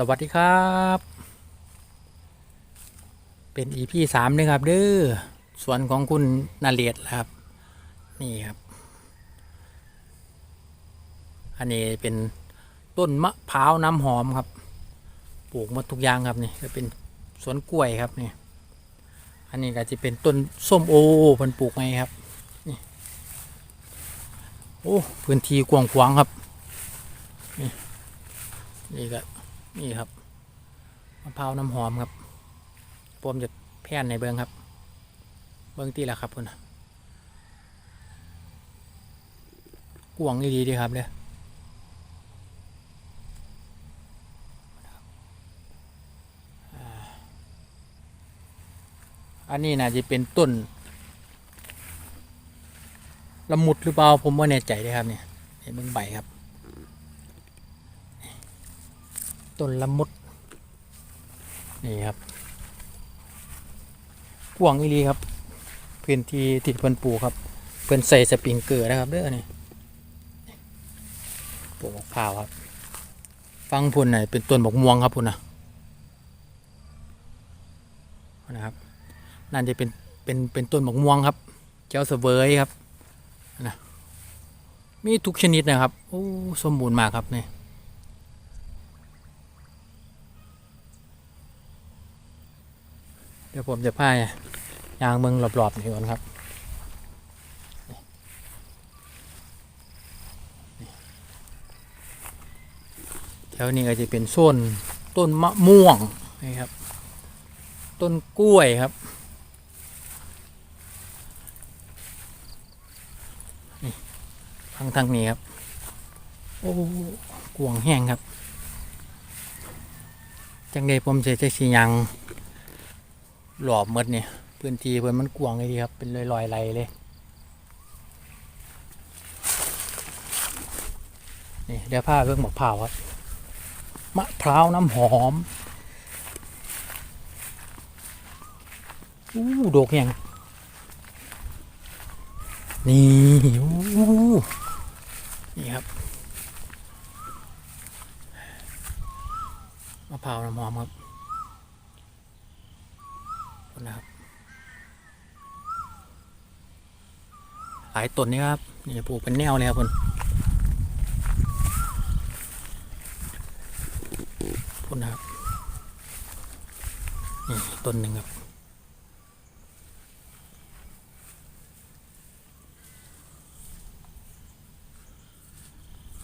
สวัสดีครับ เป็นอีพีสามนะครับเด้อสวนของคุณนาเลียดครับ นี่ครับ อันนี้เป็นต้นมะพร้าวน้ำหอมครับ ปลูกมาทุกอย่างครับนี่จะเป็นสวนกล้วยครับนี่อันนี้ก็จะเป็นต้นส้มโอเพิ่นปลูกไงครับนี่โอ้พื้นที่กว้างขวางครับนี่นี่ก็ นี่ครับมะพร้าวน้ำหอมครับผมจะแพ่นในเบิงครับ เบิงตีละครับคุณกวงดีดีครับเนี่ยอันนี้น่าจะเป็นต้นละมุดหรือเปล่าผมว่าแน่ใจเลยครับเนี่ยเห็นเบิงใบครับ ต้นละมุด นี่ครับกวางอีหลีครับ พื้นที่ติดเพิ่นปลูกครับ เพิ่นใส่สปริงเกอร์นะครับเด้อนี่ปลูกมะพร้าวครับฟังพุ่นหน่ะเป็นต้นบกม่วงครับพุ่นนะนะครับนั่นจะเป็นเป็นเป็นต้นบกม่วงครับ เจ้าเสวยครับนะมีทุกชนิดนะครับโอ้สมบูรณ์มากครับนี่ย ผมจะพายยางเมืองรอบๆนี่ก่อนครับแถวนี้ก็จะเป็นโซนต้นมะม่วงนะครับ ต้นกล้วยครับนี่ทางทางนี้ครับ โอ้กวางแห้งครับ จังใดผมจะจะสียาง หลอบมดเนี่ยพื้นที่เพิ่นมันกว้างเลยดีครับ เป็นลอยๆไหลเลย นี่เดี๋ยวผ้าเรื่องมะพร้าวครับ มะพร้าวน้ำหอม อู้ดกยังนี่อู้นี่ครับมะพร้าวน้ำหอมครับ นะครับ หลายต้นนี่ครับนี่ปลูกเป็นแนวเลยครับคุณพุ่นนะครับนี่ต้นหนึ่งครับ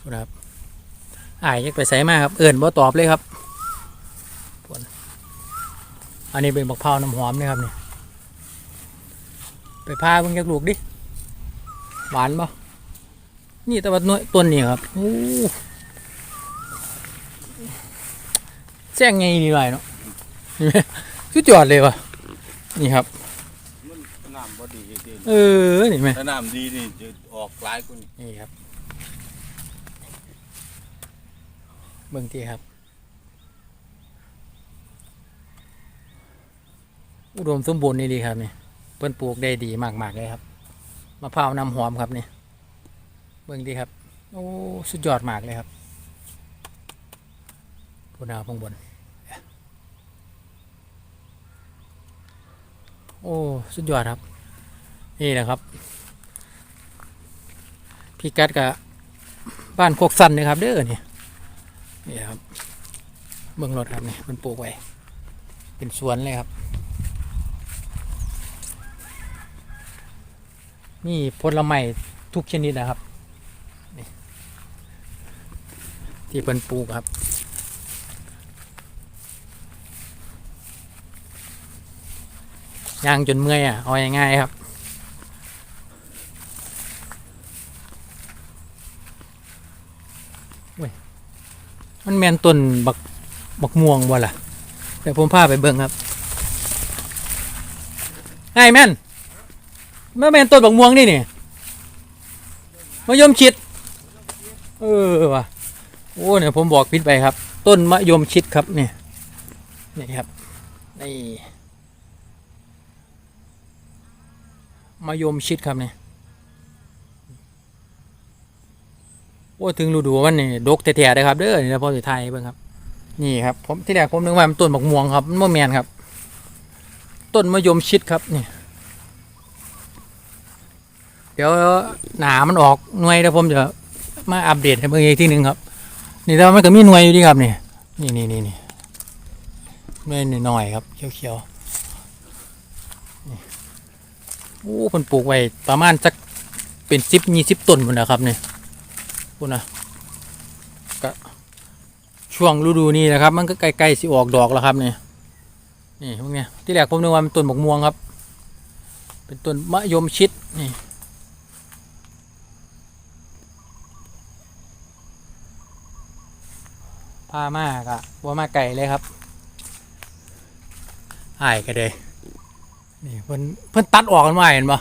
พ่นนะครับอายยักไปใส่มาครับ เอิ่นบ่ตอบเลยครับพุ่น อันนี้เป็นบักพร้าวน้ำหอมนี่ครับนี่ไปพาเพิ่งจากลูกดิ หวานปะนี่แต่ว่าหน่วยต้นนี่ครับโอ้แจ้งไงดีไรเนาะนี่ไหมสุดยอดเลยวะนี่ครับมันน้ำบ่ดีจริงเออนี่ไหมถ้าน้ำดีนี่จะออกหลายกว่านี้นี่ครับเบิ่งทีครับ อุดมสมบูรณ์นี่ดีครับนี่เปิ้นปลูกได้ดีมากๆเลยครับมะพร้าวน้ำหอมครับนี่เบิ่งดีครับโอ้สุดยอดมากเลยครับพูนาวข้างบน โอ้สุดยอดครับ นี่นะครับพี่กัดกับบ้านโคกสันนะครับ เด้อนี่นี่ครับเบิ่งรถครับนี่มันปลูกไว้ เป็นสวนเลยครับ นี่ผลไม้ทุกชนิดนะครับที่เป็นปลูกครับย่างจนเมื่อยอะเอาง่ายๆครับมันแมนต้นบักบักม่วงบ่ล่ะเดี๋ยวผมพาไปเบิ่งครับไอ้แม่น ม่แมนต้นบักม่วงนี่นี่มะยมชิด เออว่ะโอ้เนี่ยผมบอกผิดไปครับ ต้นมะยมชิดครับเนี่ยนี่ครับนี่มะยมชิดครับเนี่ยโอ้ถึงฤดูมันนี่ดกแท้ๆเลยครับเด้อนี่นะพอสุดท้ายเบิ่งครับ นี่ครับผมที่แรกผมนึกว่ามันต้นบักม่วงครับมันบ่แมนครับ ต้นมะยมชิดครับเนี่ย เดี๋ยวหนามันออกหน่วยเดี๋ยวผมจะมาอัปเดตให้เบิ่งอีกทีหนึ่งครับ นี่แต่ว่ามันก็มีหน่วยอยู่ดีครับนี่นี่นี่นี่นี่หน่วยหน่อยๆครับเขียวๆนี่โอ้คนปลูกไว้ประมาณสักเป็นสิบยี่สิบต้นหมดนะครับนี่พูดนะก็ช่วงฤดูนี้นะครับ มันก็ใกล้ๆสิออกดอกแล้วครับนี่นี่พวกเนี้ยที่แรกผมนึกว่ามันต้นบกม่วงครับ เป็นต้นมะยมชิดนี่ พามากอะว่ามาไก่เลยครับอายก็เลยนี่เพิ่นเพิ่นตัดออกกันมาเห็นปะ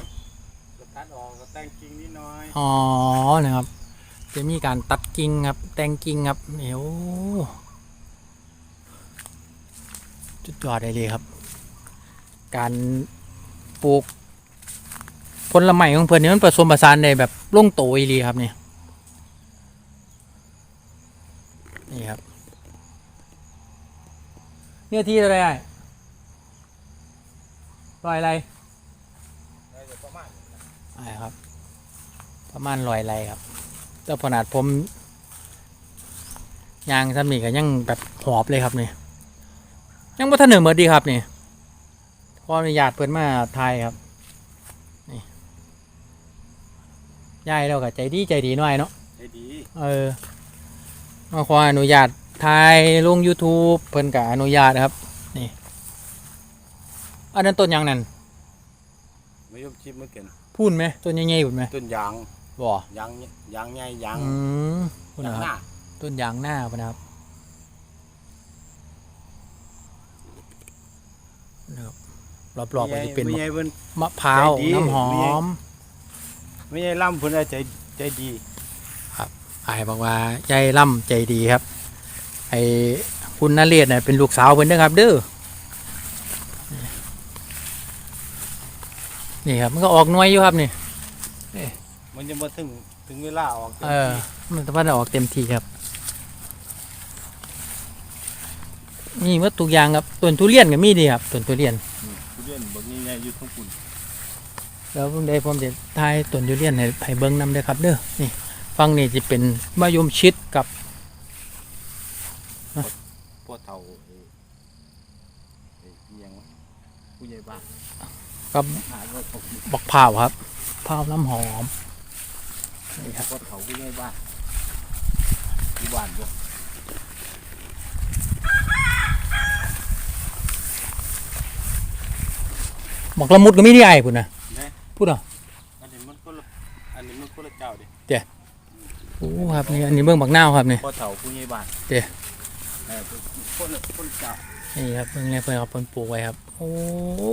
ก็ตัดออกก็แต่งกิ่งนิดหน้อยอ๋อนะครับ จะมีการตัดกิ่งครับ แต่งกิ่งครับนี่โอ้จุดยอดเลยครับ การปลูกผลไม้ของเพิ่นนี่มันผสมผสานได้แบบลงโตอีหลีครับนี่นี่ครับ เนี่ยที่อะไรอะลอยอะไรได้ก็ประมาณใช่ครับ ประมาณลอยไรครับ แต่ขนาดผมยางซ้ำนี่ก็ยังแบบหอบเลยครับนี่ยังบ่ทันหนึ่งเมื่อดีครับนี่ขออนุญาตเปิดมาทายครับนี่ยายเราก็ใจดีใจดีหน่อยเนาะได้ดี เออมาขออนุญาต ถ่ายลง YouTube เพิ่นก็อนุญาตครับ นี่ อันนั้นต้นหยังนั่นไม่ยอมชิมมาเกินพูนไหมต้นใหญ่ๆพูนไหมต้นยางบ่ยางเนี่ยยางใหญ่ยางอืมพูนยางนะหครัน้าบต้นยางหน้าพุ่นนะครับนะครับรอบๆมันจะเป็นไม่ใหญ่เพิ่นมะพร้าวใจดีน้ำหอม ไม่ใหญ่ล่ำเพิ่นเอาใจใจดีไอ้บอกว่าใจร่ำใจดีครับ ไอ้คุณนเรศเนี่ยเป็นลูกสาวเพิ่นเด้อครับ เด้อนี่ครับ มันก็ออกหน่วยอยู่ครับนี่มันจะมาถึงถึงเวลาออกเออ มันจะพันออกเต็มทีครับ นี่ว่าทุกอย่างครับต้นทุเรียนก็มีดีครับต้นทุเรียนทุเรียนบางนี้ใหญ่อยู่ทั้งปุ่นแล้วผมได้ผมจะทายต้นทุเรียนให้ให้เบิ้งนำเด้อครับ เด้อนี่ฟังนี่จะเป็นมะยมชิดกับ พ่อเฒ่าเอ่อเอ่ออิหยังวะผู้ใหญ่บ้านกับหาว่าเขาบักพร้าวครับพร้าวน้ำหอมนี่ครับพ่อเฒ่าผู้ใหญ่บ้านที่บ้านบ่บักละมุดก็มีที่ไอ้พุ่นนะนะพูดเหรออันนี้มันคนละอันนี้มันคนละเจ้าดิโอ้ครับนี่อันนี้เบิ้งบักนาวครับนี่พ่อเฒ่าผู้ใหญ่บ้านเด้ พ่นพ่นกานี่ครับเบิ้งเลยเพิ่นเอาเพิ่งปลูกไว้ครับ โอ้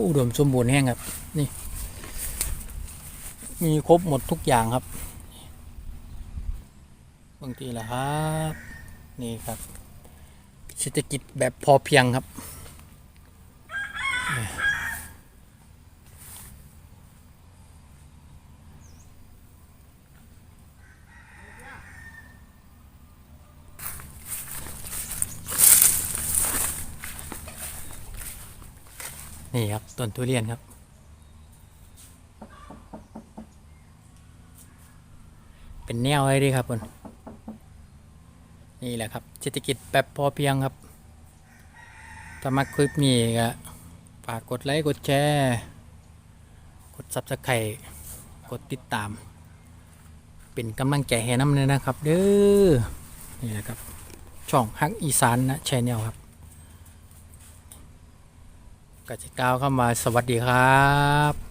อุดมสมบูรณ์แห้งครับ นี่ มีครบหมดทุกอย่างครับบางทีละครับ นี่ครับเศรษฐกิจแบบพอเพียงครับ นี่ครับต้นทุเรียนครับ เป็นแนวเลยดีครับคุณนี่แหละครับเศรษฐกิจแบบพอเพียงครับถ้ามาคลิปนี้ก็ฝากกดไลค์กดแชร์ กดซับสไครต์กดติดตาม เป็นกำลังใจให้น้ำเลยนะครับ เด้อนี่แหละครับ ช่องฮักอีสานนะชแนลครับ ก็จะก้าวคำว่าสวัสดีครับ